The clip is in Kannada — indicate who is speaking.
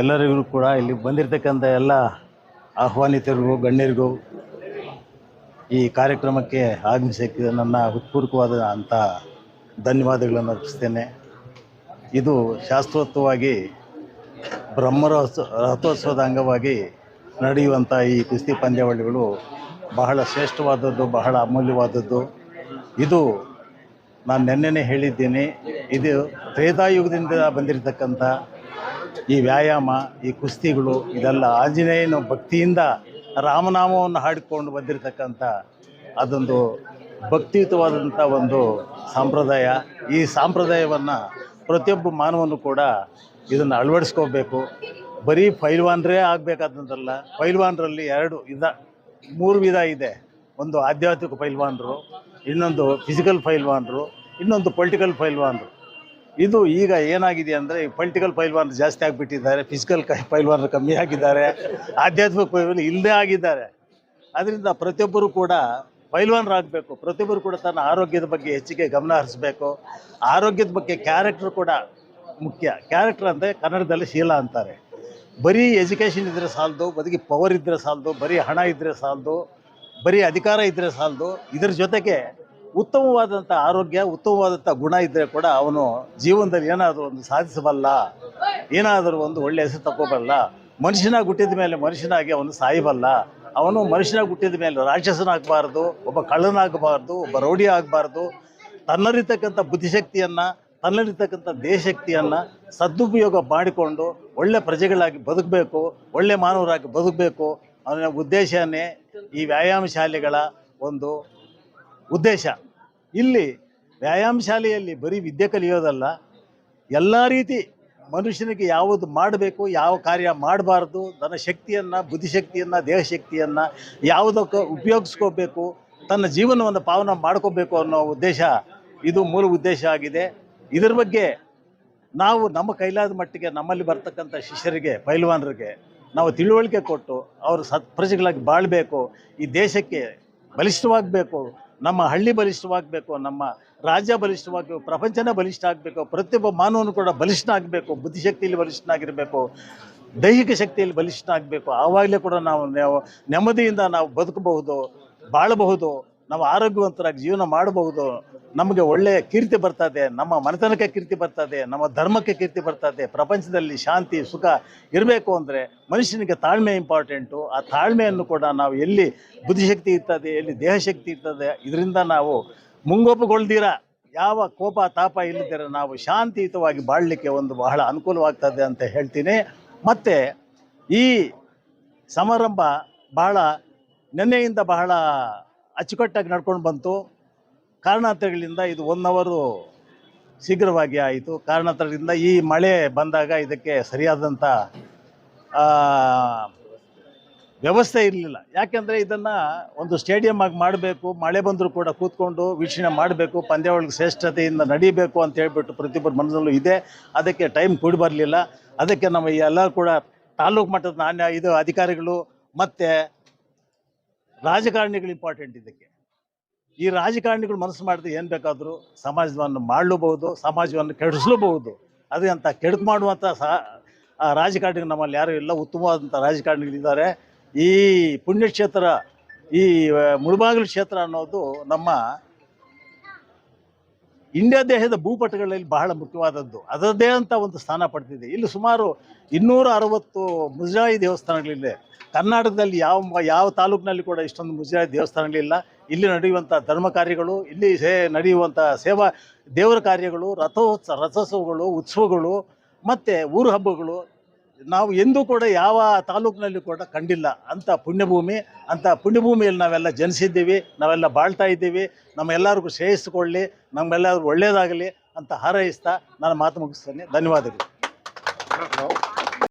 Speaker 1: ಎಲ್ಲರಿಗೂ ಕೂಡ ಇಲ್ಲಿ ಬಂದಿರತಕ್ಕಂಥ ಎಲ್ಲ ಆಹ್ವಾನಿತರಿಗೂ, ಗಣ್ಯರಿಗೂ ಈ ಕಾರ್ಯಕ್ರಮಕ್ಕೆ ಆಗಮಿಸಕ್ಕೆ ನನ್ನ ಹೃತ್ಪೂರ್ವಕವಾದ ಅಂಥ ಧನ್ಯವಾದಗಳನ್ನು ಅರ್ಪಿಸ್ತೇನೆ. ಇದು ಶಾಸ್ತ್ರೋಕ್ತವಾಗಿ ಬ್ರಹ್ಮರಹೋತ್ಸ ರಥೋತ್ಸವದ ಅಂಗವಾಗಿ ನಡೆಯುವಂಥ ಈ ಕುಸ್ತಿ ಪಂದ್ಯಾವಳಿಗಳು ಬಹಳ ಶ್ರೇಷ್ಠವಾದದ್ದು, ಬಹಳ ಅಮೂಲ್ಯವಾದದ್ದು. ಇದು ನಾನು ನೆನ್ನೆನೇ ಹೇಳಿದ್ದೀನಿ, ಇದು ತ್ರೇತಾಯುಗದಿಂದ ಬಂದಿರತಕ್ಕಂಥ ಈ ವ್ಯಾಯಾಮ, ಈ ಕುಸ್ತಿಗಳು, ಇದೆಲ್ಲ ಆಂಜನೇಯನ ಭಕ್ತಿಯಿಂದ ರಾಮನಾಮವನ್ನು ಹಾಡಿಕೊಂಡು ಬಂದಿರತಕ್ಕಂಥ ಅದೊಂದು ಭಕ್ತಿಯುತವಾದಂಥ ಒಂದು ಸಂಪ್ರದಾಯ. ಈ ಸಂಪ್ರದಾಯವನ್ನು ಪ್ರತಿಯೊಬ್ಬ ಮಾನವನು ಕೂಡ ಇದನ್ನು ಅಳವಡಿಸ್ಕೋಬೇಕು. ಬರೀ ಪೈಲ್ವಾನ್ರೇ ಆಗಬೇಕಾದಂತಲ್ಲ, ಪೈಲ್ವಾನ್ರಲ್ಲಿ ಎರಡು ವಿಧ, ಮೂರು ವಿಧ ಇದೆ. ಒಂದು ಆಧ್ಯಾತ್ಮಿಕ ಪೈಲ್ವಾನ್ರು, ಇನ್ನೊಂದು ಫಿಸಿಕಲ್ ಪೈಲ್ವಾನರು, ಇನ್ನೊಂದು ಪೊಲಿಟಿಕಲ್ ಪೈಲ್ವಾನರು. ಇದು ಈಗ ಏನಾಗಿದೆ ಅಂದರೆ ಪೊಲಿಟಿಕಲ್ ಪೈಲ್ವಾನ್ ಜಾಸ್ತಿ ಆಗಿಬಿಟ್ಟಿದ್ದಾರೆ ಫಿಸಿಕಲ್ ಕೈ ಪೈಲ್ವಾನರು ಕಮ್ಮಿ ಆಗಿದ್ದಾರೆ, ಆಧ್ಯಾತ್ಮಿಕ ಪೈಲ್ವಾನ್ ಇಲ್ಲದೇ ಆಗಿದ್ದಾರೆ. ಅದರಿಂದ ಪ್ರತಿಯೊಬ್ಬರು ಕೂಡ ಪೈಲ್ವಾನರಾಗಬೇಕು. ಪ್ರತಿಯೊಬ್ಬರು ಕೂಡ ತನ್ನ ಆರೋಗ್ಯದ ಬಗ್ಗೆ ಹೆಚ್ಚಿಗೆ ಗಮನ ಹರಿಸಬೇಕು. ಆರೋಗ್ಯದ ಬಗ್ಗೆ ಕ್ಯಾರೆಕ್ಟರ್ ಕೂಡ ಮುಖ್ಯ. ಕ್ಯಾರೆಕ್ಟರ್ ಅಂದರೆ ಕನ್ನಡದಲ್ಲಿ ಶೀಲ ಅಂತಾರೆ. ಬರೀ ಎಜುಕೇಷನ್ ಇದ್ದರೆ ಸಾಲದು ಬದುಕಿ ಪವರ್ ಇದ್ದರೆ ಸಾಲದು, ಬರೀ ಹಣ ಇದ್ದರೆ ಸಾಲದು, ಬರೀ ಅಧಿಕಾರ ಇದ್ದರೆ ಸಾಲದು. ಇದರ ಜೊತೆಗೆ ಉತ್ತಮವಾದಂಥ ಆರೋಗ್ಯ ಉತ್ತಮವಾದಂಥ ಗುಣ ಇದ್ದರೆ ಕೂಡ ಅವನು ಜೀವನದಲ್ಲಿ ಏನಾದರೂ ಒಂದು ಸಾಧಿಸಬಲ್ಲ, ಏನಾದರೂ ಒಂದು ಒಳ್ಳೆ ಹೆಸರು ತಗೋಬಲ್ಲ ಮನುಷ್ಯನಾಗಿ ಹುಟ್ಟಿದ ಮೇಲೆ ಮನುಷ್ಯನಾಗಿ ಅವನು ಸಾಯಬಲ್ಲ, ಅವನು ಮನುಷ್ಯನಾಗಿ ಹುಟ್ಟಿದ ಮೇಲೆ ರಾಕ್ಷಸನಾಗಬಾರ್ದು, ಒಬ್ಬ ಕಳ್ಳನಾಗಬಾರ್ದು, ಒಬ್ಬ ರೌಡಿ ಆಗಬಾರ್ದು, ತನ್ನಲ್ಲಿರ್ತಕ್ಕಂಥ ಬುದ್ಧಿಶಕ್ತಿಯನ್ನು, ತನ್ನಲ್ಲಿರ್ತಕ್ಕಂಥ ದೇಶಕ್ತಿಯನ್ನು ಸದುಪಯೋಗ ಮಾಡಿಕೊಂಡು ಒಳ್ಳೆ ಪ್ರಜೆಗಳಾಗಿ ಬದುಕಬೇಕು, ಒಳ್ಳೆ ಮಾನವರಾಗಿ ಬದುಕಬೇಕು ಅವನ ಉದ್ದೇಶನೇ ಈ ವ್ಯಾಯಾಮ ಶಾಲೆಗಳ ಒಂದು ಉದ್ದೇಶ. ಇಲ್ಲಿ ವ್ಯಾಯಾಮ ಶಾಲೆಯಲ್ಲಿ ಬರೀ ವಿದ್ಯೆ ಕಲಿಯೋದಲ್ಲ, ಎಲ್ಲ ರೀತಿ ಮನುಷ್ಯನಿಗೆ ಯಾವುದು ಮಾಡಬೇಕು, ಯಾವ ಕಾರ್ಯ ಮಾಡಬಾರ್ದು, ತನ್ನ ಶಕ್ತಿಯನ್ನು, ಬುದ್ಧಿಶಕ್ತಿಯನ್ನು, ದೇಹಶಕ್ತಿಯನ್ನು ಯಾವುದಕ್ಕೆ ಉಪಯೋಗಿಸ್ಕೋಬೇಕು, ತನ್ನ ಜೀವನವನ್ನು ಪಾವನ ಮಾಡ್ಕೋಬೇಕು ಅನ್ನೋ ಉದ್ದೇಶ ಇದು ಮೂಲ ಉದ್ದೇಶ ಆಗಿದೆ. ಇದರ ಬಗ್ಗೆ ನಾವು ನಮ್ಮ ಕೈಲಾದ ಮಟ್ಟಿಗೆ ನಮ್ಮಲ್ಲಿ ಬರ್ತಕ್ಕಂಥ ಶಿಷ್ಯರಿಗೆ, ಪೈಲ್ವಾನರಿಗೆ ನಾವು ತಿಳುವಳಿಕೆ ಕೊಟ್ಟು ಅವರು ಸತ್ಪ್ರಜೆಗಳಾಗಿ ಬಾಳಬೇಕು, ಈ ದೇಶಕ್ಕೆ ಬಲಿಷ್ಠವಾಗಬೇಕು ನಮ್ಮ ಹಳ್ಳಿ ಬಲಿಷ್ಠವಾಗಬೇಕು, ನಮ್ಮ ರಾಜ್ಯ ಬಲಿಷ್ಠವಾಗಬೇಕು, ಪ್ರಪಂಚನ ಬಲಿಷ್ಠ ಆಗಬೇಕು ಪ್ರತಿಯೊಬ್ಬ ಮಾನವನು ಕೂಡ ಬಲಿಷ್ಠ ಆಗಬೇಕು ಬುದ್ಧಿಶಕ್ತಿಯಲ್ಲಿ ಬಲಿಷ್ಠನಾಗಿರಬೇಕು, ದೈಹಿಕ ಶಕ್ತಿಯಲ್ಲಿ ಬಲಿಷ್ಠ ಆಗಬೇಕು ಆವಾಗಲೇ ಕೂಡ ನಾವು ನೆಮ್ಮದಿಯಿಂದ ನಾವು ಬದುಕಬಹುದು, ಬಾಳಬಹುದು. ನಾವು ಆರೋಗ್ಯವಂತರಾಗಿ ಜೀವನ ಮಾಡಬಹುದು. ನಮಗೆ ಒಳ್ಳೆಯ ಕೀರ್ತಿ ಬರ್ತದೆ, ನಮ್ಮ ಮನೆತನಕ್ಕೆ ಕೀರ್ತಿ ಬರ್ತದೆ, ನಮ್ಮ ಧರ್ಮಕ್ಕೆ ಕೀರ್ತಿ ಬರ್ತದೆ, ಪ್ರಪಂಚದಲ್ಲಿ ಶಾಂತಿ, ಸುಖ ಇರಬೇಕು ಅಂದರೆ ಮನುಷ್ಯನಿಗೆ ತಾಳ್ಮೆ ಇಂಪಾರ್ಟೆಂಟು ಆ ತಾಳ್ಮೆಯನ್ನು ಕೂಡ ನಾವು ಎಲ್ಲಿ ಬುದ್ಧಿಶಕ್ತಿ ಇರ್ತದೆ, ಎಲ್ಲಿ ದೇಹಶಕ್ತಿ ಇರ್ತದೆ, ಇದರಿಂದ ನಾವು ಮುಂಗೋಪುಗೊಳ್ದಿರ? ಯಾವ ಕೋಪ, ತಾಪ ಇಲ್ಲದಿರ ನಾವು ಶಾಂತಿಯುತವಾಗಿ ಬಾಳಲಿಕ್ಕೆ ಒಂದು ಬಹಳ ಅನುಕೂಲವಾಗ್ತದೆ ಅಂತ ಹೇಳ್ತೀನಿ. ಮತ್ತು ಈ ಸಮಾರಂಭ ಬಹಳ ನೆನ್ನೆಯಿಂದ ಬಹಳ ಅಚ್ಚುಕಟ್ಟಾಗಿ ನಡ್ಕೊಂಡು ಬಂತು. ಕಾರಣಾಂತರಗಳಿಂದ ಇದು ಒನ್ ಅವರು ಶೀಘ್ರವಾಗಿ ಆಯಿತು. ಕಾರಣಾಂತರದಿಂದ ಈ ಮಳೆ ಬಂದಾಗ ಇದಕ್ಕೆ ಸರಿಯಾದಂಥ ವ್ಯವಸ್ಥೆ ಇರಲಿಲ್ಲ. ಯಾಕೆಂದರೆ ಇದನ್ನು ಒಂದು ಸ್ಟೇಡಿಯಂ ಆಗಿ ಮಾಡಬೇಕು, ಮಳೆ ಬಂದರೂ ಕೂಡ ಕೂತ್ಕೊಂಡು ವೀಕ್ಷಣೆ ಮಾಡಬೇಕು, ಪಂದ್ಯಾವಳಿಗೆ ಶ್ರೇಷ್ಠತೆಯಿಂದ ನಡೀಬೇಕು ಅಂತ ಹೇಳ್ಬಿಟ್ಟು ಪ್ರತಿಯೊಬ್ಬರ ಮನಸ್ಸಲ್ಲೂ ಇದೆ. ಅದಕ್ಕೆ ಟೈಮ್ ಕೂಡಿ ಬರಲಿಲ್ಲ. ಅದಕ್ಕೆ ನಮ್ಮ ಎಲ್ಲರೂ ಎಲ್ಲ ಕೂಡ ತಾಲೂಕು ಮಟ್ಟದ ನಾಣ್ಯ, ಇದು ಅಧಿಕಾರಿಗಳು ಮತ್ತು ರಾಜಕಾರಣಿಗಳು ಇಂಪಾರ್ಟೆಂಟ್ ಇದಕ್ಕೆ. ಈ ರಾಜಕಾರಣಿಗಳು ಮನಸ್ಸು ಮಾಡಿದ್ರೆ ಏನು ಬೇಕಾದರೂ ಸಮಾಜವನ್ನು ಮಾಡಲೂಬಹುದು, ಸಮಾಜವನ್ನು ಕೆಡಿಸಲೂಬಹುದು. ಅದೇ ಅಂತ ಕೆಡಕು ಮಾಡುವಂಥ ಸಹ ರಾಜಕಾರಣಿಗಳು ನಮ್ಮಲ್ಲಿ ಯಾರೂ ಇಲ್ಲ ಉತ್ತಮವಾದಂಥ ರಾಜಕಾರಣಿಗಳಿದ್ದಾರೆ. ಈ ಪುಣ್ಯಕ್ಷೇತ್ರ, ಈ ಮುಳುಬಾಗಿಲು ಕ್ಷೇತ್ರ ಅನ್ನೋದು ನಮ್ಮ ಇಂಡಿಯಾ ದೇಶದ ಭೂಪಟಗಳಲ್ಲಿ ಬಹಳ ಮುಖ್ಯವಾದದ್ದು. ಅದರದ್ದೇ ಅಂತ ಒಂದು ಸ್ಥಾನ ಪಡೆದಿದೆ. ಇಲ್ಲಿ ಸುಮಾರು ಇನ್ನೂರ ಅರವತ್ತು ಮುಜರಾಯಿ ದೇವಸ್ಥಾನಗಳಿವೆ. ಕರ್ನಾಟಕದಲ್ಲಿ ಯಾವ ಯಾವ ತಾಲೂಕಿನಲ್ಲಿ ಕೂಡ ಇಷ್ಟೊಂದು ಮುಜರಾಯಿ ದೇವಸ್ಥಾನಗಳಿಲ್ಲ. ಇಲ್ಲಿ ನಡೆಯುವಂಥ ಧರ್ಮ ಕಾರ್ಯಗಳು, ಇಲ್ಲಿ ಸೇ, ನಡೆಯುವಂಥ ಸೇವಾ, ದೇವರ ಕಾರ್ಯಗಳು ರಥೋತ್ಸವ ರಥೋತ್ಸವಗಳು, ಉತ್ಸವಗಳು, ಮತ್ತು ಊರು ಹಬ್ಬಗಳು ನಾವು ಎಂದೂ ಕೂಡ ಯಾವ ತಾಲೂಕಿನಲ್ಲಿ ಕೂಡ ಕಂಡಿಲ್ಲ. ಅಂಥ ಪುಣ್ಯಭೂಮಿ, ಅಂಥ ಪುಣ್ಯಭೂಮಿಯಲ್ಲಿ ನಾವೆಲ್ಲ ಜನಿಸಿದ್ದೀವಿ, ನಾವೆಲ್ಲ ಬಾಳ್ತಾ ಇದ್ದೀವಿ. ನಮ್ಮೆಲ್ಲರಿಗೂ ಶ್ರೇಯಸ್ಸುಕೊಳ್ಳಿ, ನಮ್ಮೆಲ್ಲರಿಗೂ ಒಳ್ಳೆಯದಾಗಲಿ ಅಂತ ಹಾರೈಸ್ತಾ ನಾನು ಮಾತು ಮುಗಿಸ್ತೇನೆ. ಧನ್ಯವಾದಗಳು.